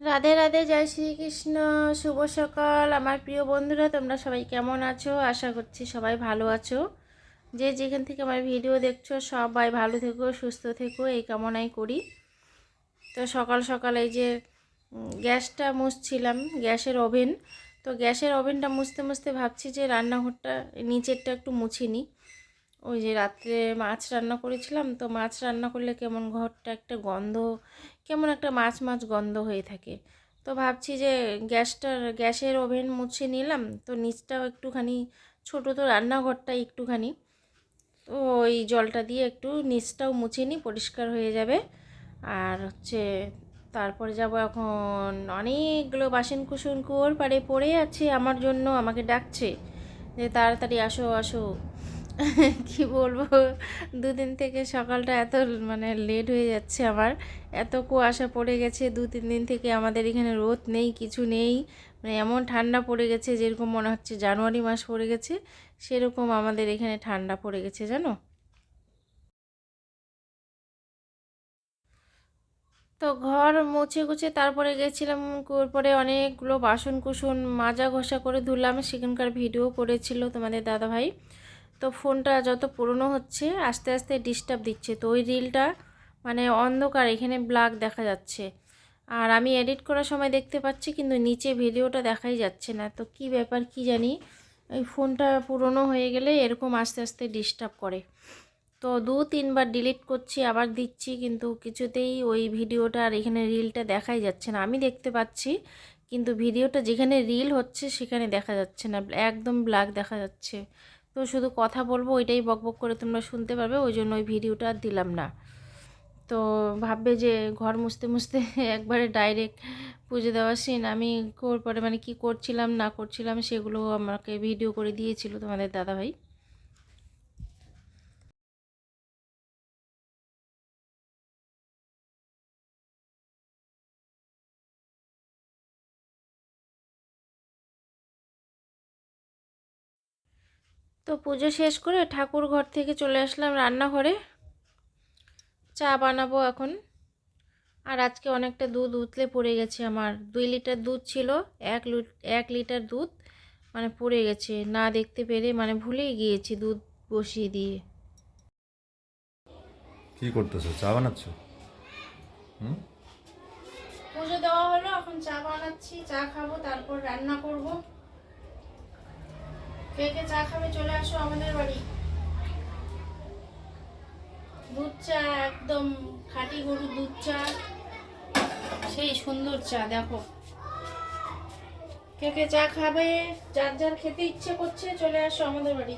রাধে রাধে, জয় শ্রীকৃষ্ণ। শুভ সকাল। আমার প্রিয় বন্ধুরা, তোমরা সবাই কেমন আছো? আশা করছি সবাই ভালো আছো। যে যেখান থেকে আমার ভিডিও দেখছ, সবাই ভালো থেকো, সুস্থ থেকো, এই কামনাই করি। তো সকাল সকাল এই যে গ্যাসটা মুছছিলাম, গ্যাসের ওভেন। তো গ্যাসের ওভেনটা মুছতে মুছতে ভাবছি যে রান্নাঘরটা নিচেরটা একটু মুছিনি ওই যে রাত্রে মাছ রান্না করেছিলাম, তো মাছ রান্না করলে কেমন ঘরটা একটা গন্ধ, কেমন একটা মাছ মাছ গন্ধ হয়ে থাকে। তো ভাবছি যে গ্যাসটার গ্যাসের ওভেন মুছে নিলাম, তো নিচটাও একটুখানি, ছোটো তো রান্নাঘরটা একটুখানি। তো ওই জলটা দিয়ে একটু নিচটাও মুছে নিই, পরিষ্কার হয়ে যাবে। আর হচ্ছে তারপরে যাব এখন, অনেকগুলো বাসন কুসন কুয়োর পাড়ে পড়ে আছে, আমার জন্য আমাকে ডাকছে যে তাড়াতাড়ি আসো আসো। কি বলব? দুদিন থেকে সকালটা এত মানে লেট হয়ে যাচ্ছে আমার। এত কুয়াশা পড়ে গেছে দু তিন দিন থেকে আমাদের এখানে রোদ নেই, কিছু নেই। মানে এমন ঠান্ডা পড়ে গেছে, যেরকম মনে হচ্ছে জানুয়ারি মাস পড়ে গেছে, সেরকম আমাদের এখানে ঠান্ডা পড়ে গেছে, জানো? তো ঘর মুছে গুছে তারপরে গেছিলাম পরে অনেকগুলো বাসন কুসন মাজা ঘষা করে ধুলাম। সেখানকার ভিডিও করেছিল তোমাদের দাদাভাই। তো ফোনটা যত পুরনো হচ্ছে, আস্তে আস্তে ডিস্টার্ব দিচ্ছে। তো ওই রিলটা মানে অন্ধকার, এখানে ব্ল্যাক দেখা যাচ্ছে। আর আমি এডিট করার সময় দেখতে পাচ্ছি, কিন্তু নিচে ভিডিওটা দেখাই যাচ্ছে না। তো কি ব্যাপার, কি জানি? ওই ফোনটা পুরনো হয়ে গেলে এরকম আস্তে আস্তে ডিস্টার্ব করে। তো দু, তিনবার ডিলিট করছি, আবার দিচ্ছি, কিন্তু কিছুতেই ওই ভিডিওটা আর এখানে রিলটা দেখাই যাচ্ছে না। আমি দেখতে পাচ্ছি, কিন্তু ভিডিওটা যেখানে রিল হচ্ছে, সেখানে দেখা যাচ্ছে না। একদম ব্ল্যাক দেখা যাচ্ছে। তো শুধু কথা বলব, ওইটাই বক বক করে তোমরা শুনতে পারবে, ওই জন্য ওই ভিডিওটা আর দিলাম না। তো ভাববে যে ঘর মুছতে মুছতে একবারে ডাইরেক্ট পুজো দেওয়া সিন আমি পরে মানে কি করছিলাম, না করছিলাম, সেগুলো আমাকে ভিডিও করে দিয়েছিল তোমাদের দাদাভাই। তো পুজো শেষ করে ঠাকুর ঘর থেকে চলে আসলাম রান্নাঘরে। চা বানাবো এখন। আর আজকে অনেকটা দুধ উতলে পড়ে গেছে আমার। দুই লিটার দুধ ছিল এক এক লিটার দুধ মানে পড়ে গেছে। না দেখতে পেরে মানে ভুলেই গিয়েছি দুধ বসিয়ে দিয়ে। কি করতেছো? চা বানাচ্ছ? হুম? পুজো দেওয়া হলো এখন চা বানাচ্ছি চা খাব তারপর রান্না করব। কে কে চা খাবে চলে আসো আমাদের বাড়ি। দুধ চা, একদম খাঁটি গরুর দুধ চা। সেই সুন্দর চা, দেখো। কে কে চা খাবে, যার যার খেতে ইচ্ছে করছে চলে আসো আমাদের বাড়ি।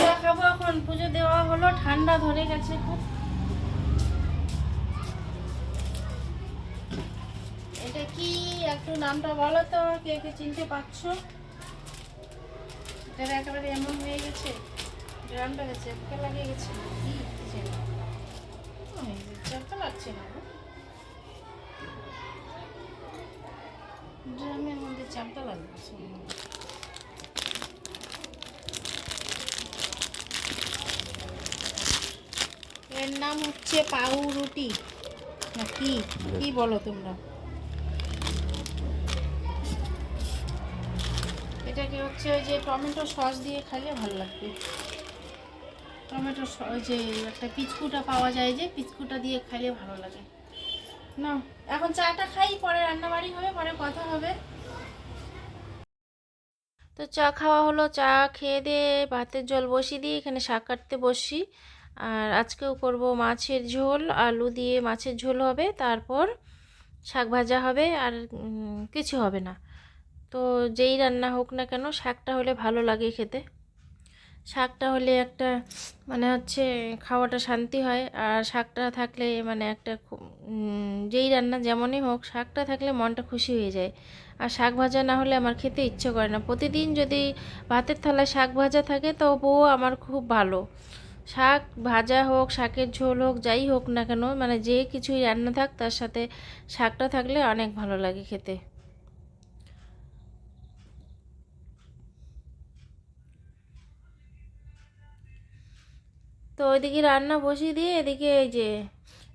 চা খাব এখন, পুজো দেওয়া হলো, ঠান্ডা ধরে গেছে খুব। এটা কি? একটু নামটা বলো তো, কে কে চিনতে পারছ? এটা একেবারে এমন হয়ে গেছে, ড্রামটা গেছে চেপকে লাগিয়ে গেছে। কি? ওই লাগছে না। ড্রামের মধ্যে চাপটা লাগছে। এর নাম হচ্ছে পাউরুটি। না, কি? কি বলো তোমরা? এটাকে হচ্ছে ওই যে টমেটো সস দিয়ে খাইলে ভালো লাগবে। টমেটো যে একটা পিচকুটা পাওয়া যায় যে, পিচকুটা দিয়ে খাইলে ভালো লাগে। না এখন চাটা খাই, পরে রান্নাবাড়ি হবে, পরে কথা হবে। তো চা খাওয়া হলো, চা খেয়ে দিয়ে ভাতের জল বসিয়ে দিয়ে এখানে শাক কাটতে বসি। আর আজকেও করব মাছের ঝোল, আলু দিয়ে মাছের ঝোল হবে, তারপর শাক ভাজা হবে, আর কিছু হবে না। তো যেই রান্না হোক না কেন শাকটা হলে ভালো লাগে খেতে। শাকটা হলে একটা মানে হচ্ছে খাওয়াটা শান্তি হয় আর শাকটা থাকলে মানে একটা যেই রান্না যেমনই হোক শাকটা থাকলে মনটা খুশি হয়ে যায়। আর শাক ভাজা না হলে আমার খেতে ইচ্ছে করে না। প্রতিদিন যদি ভাতের থালায় শাক ভাজা থাকে তবুও আমার খুব ভালো। শাক ভাজা হোক, শাকের ঝোল হোক, যাই হোক না কেন মানে যে কিছুই রান্না থাক তার সাথে শাকটা থাকলে অনেক ভালো লাগে খেতে। তো ওইদিকে রান্না বসিয়ে দিয়ে এদিকে এই যে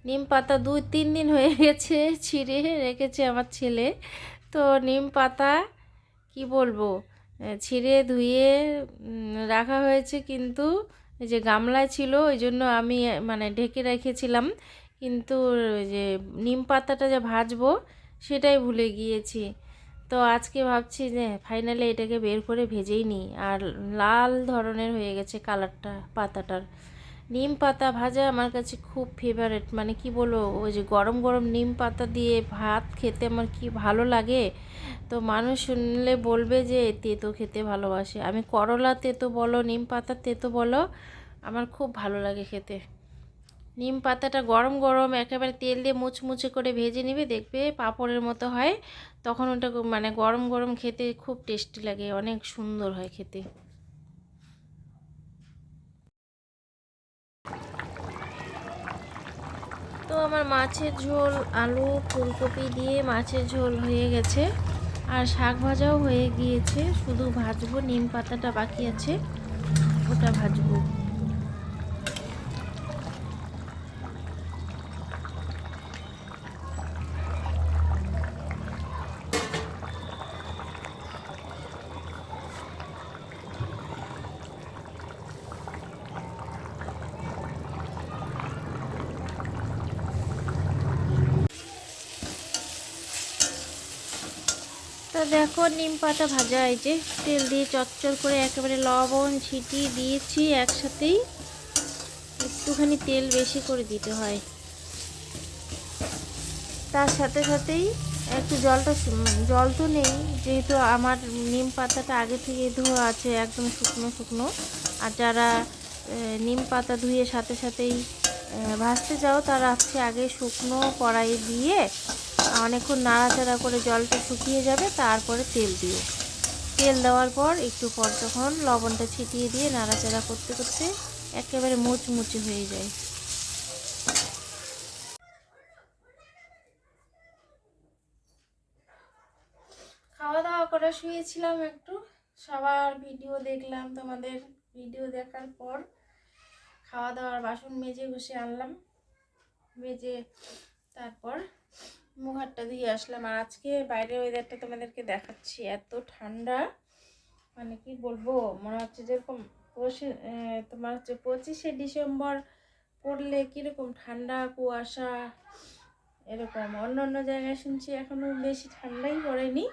নিম পাতা দুই তিন দিন হয়ে গেছে ছিঁড়ে রেখেছে আমার ছেলে। তো নিম পাতা কি বলব ছিঁড়ে ধুয়ে রাখা হয়েছে কিন্তু এই যে গামলায় ছিল, ওই জন্য আমি মানে ঢেকে রেখেছিলাম। কিন্তু যে নিম পাতাটা যে ভাজবো সেটাই ভুলে গিয়েছি। তো আজকে ভাবছি যে ফাইনালি এটাকে বের করে ভেজেই নিই। আর লাল ধরনের হয়ে গেছে কালারটা পাতাটার। নিম পাতা ভাজা আমার কাছে খুব ফেভারেট মানে কি বলব, ওই যে গরম গরম নিম পাতা দিয়ে ভাত খেতে আমার কি ভালো লাগে? তো মানুষ শুনলে বলবে যে, তেতো খেতে ভালোবাসে। আমি করলা তেতো বলো, নিম পাতা তেতো বলো, আমার খুব ভালো লাগে খেতে। নিম পাতাটা গরম গরম একেবারে তেল দিয়ে মুচমুচে করে ভেজে নিবে, দেখবে পাঁপড়ের মতো হয়। তখন ওটা মানে গরম গরম খেতে খুব টেস্টি লাগে, অনেক সুন্দর হয় খেতে। তো আমার মাছের ঝোল, আলু, ফুলকপি দিয়ে মাছের ঝোল হয়ে গেছে। আর শাক ভাজাও হয়ে গিয়েছে। শুধু ভাজবো, নিম পাতাটা বাকি আছে, ওটা ভাজবো। দেখো নিম পাতা ভাজা, এই যে তেল দিয়ে চচ্চর করে একেবারে লবণ ছিটিয়ে দিয়েছি একসাথেই। একটুখানি তেল বেশি করে দিতে হয়। তার সাথে সাথেই একটু জলটা শু- জল তো নেই, যেহেতু আমার নিম পাতাটা আগে থেকে ধোয়া আছে একদম শুকনো শুকনো। আর যারা নিম পাতা ধুয়ে সাথে সাথেই ভাজতে চাও, তারা হচ্ছে আগে শুকনো কড়াই দিয়ে অনেকক্ষণ নাড়াচাড়া করে জলটা শুকিয়ে যাবে, তারপরে তেল দিও। তেল দেওয়ার পর একটু পর তখন লবণটা ছিটিয়ে দিয়ে নাড়াচাড়া করতে করতে একেবারে মুচমুচে হয়ে যায়। খাওয়া দাওয়া করে শুয়েছিলাম একটু, সবার ভিডিও দেখলাম, তোমাদের ভিডিও দেখার পর খাওয়া দাওয়ার বাসন মেজে ঘষে আনলাম, মেজে তারপর মুখ হাতটা দিয়ে আসলাম। আর আজকে বাইরের ওয়েদারটা তোমাদেরকে দেখাচ্ছি, এত ঠান্ডা। মানে কি বলব, মনে হচ্ছে যেরকম তোমার হচ্ছে পঁচিশে ডিসেম্বর পড়লে কীরকম ঠান্ডা, কুয়াশা, এরকম। অন্য অন্য জায়গায় শুনছি এখনও বেশি ঠান্ডাই পড়েনি।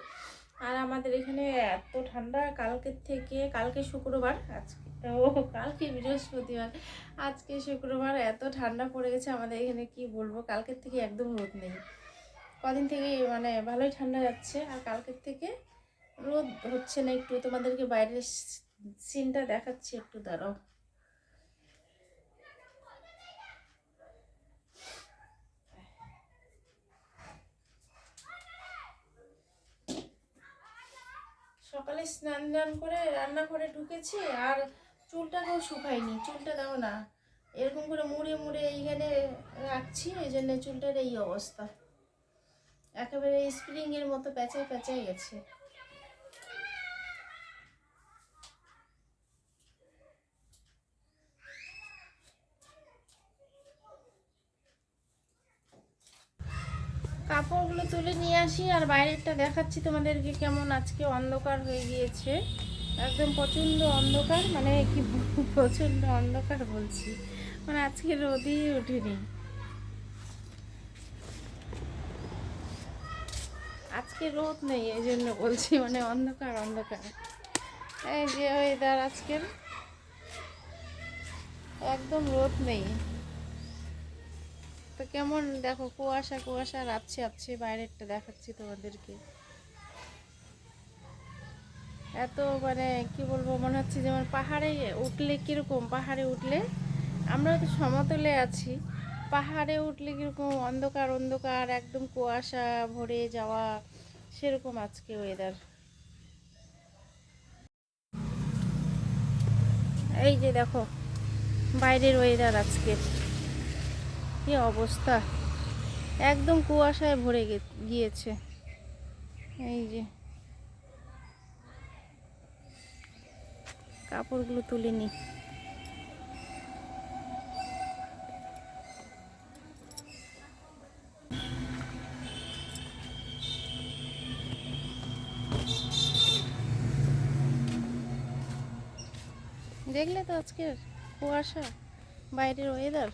আর আমাদের এখানে এত ঠান্ডা, কালকের থেকে, কালকে শুক্রবার, আজকে, ও, কালকে বৃহস্পতিবার, আজকে শুক্রবার এত ঠান্ডা পড়ে গেছে। আমাদের এখানে কি বলব, কালকের থেকে একদম রোদ নেই। কদিন থেকে মানে ভালোই ঠান্ডা যাচ্ছে, আর কালকের থেকে রোদ হচ্ছে না একটু। তোমাদেরকে বাইরের সিনটা দেখাচ্ছি একটু, দাঁড়াও। সকালে স্নান টান করে রান্না করে ঢুকেছি, আর চুলটাকেও শুকাইনি চুলটা দাও না। এরকম করে মুড়ে মুড়ে এইখানে রাখছি, এই জন্য চুলটার এই অবস্থা। একেবারে স্প্রিং এর মতো প্যাঁচায় প্যাঁচায় গেছে। কাপড়গুলো তুলে নিয়ে আসি আর বাইরেরটা দেখাচ্ছি তোমাদেরকে কেমন আজকে অন্ধকার হয়ে গিয়েছে। একদম প্রচণ্ড অন্ধকার মানে কি প্রচণ্ড অন্ধকার বলছি। মানে আজকে রোদই ওঠেনি। আজকে রোদ নেই, এই জন্য বলছি মানে অন্ধকার অন্ধকার। এই যে ওয়েদার আজকের, একদম রোদ নেই। তো কেমন, দেখো, কুয়াশা কুয়াশা, রাতছে আপছে বাইরেরটা দেখাচ্ছি তোমাদেরকে। এত মানে কি বলব, মনে হচ্ছে যেমন পাহাড়ে উঠলে কীরকম, পাহাড়ে উঠলে আমরা তো সমতলে আছি। পাহাড়ে উঠলে কীরকম অন্ধকার অন্ধকার, একদম কুয়াশা ভরে যাওয়া, সেরকম আজকে ওয়েদার এই যে দেখো, বাইরের ওয়েদার আজকে। কি অবস্থা? একদম কুয়াশায় ভরে গিয়েছে। এই যে। কাপড়গুলো তুলে নি। দেখলে তো আজকের কুয়াশা বাইরের ওয়েদার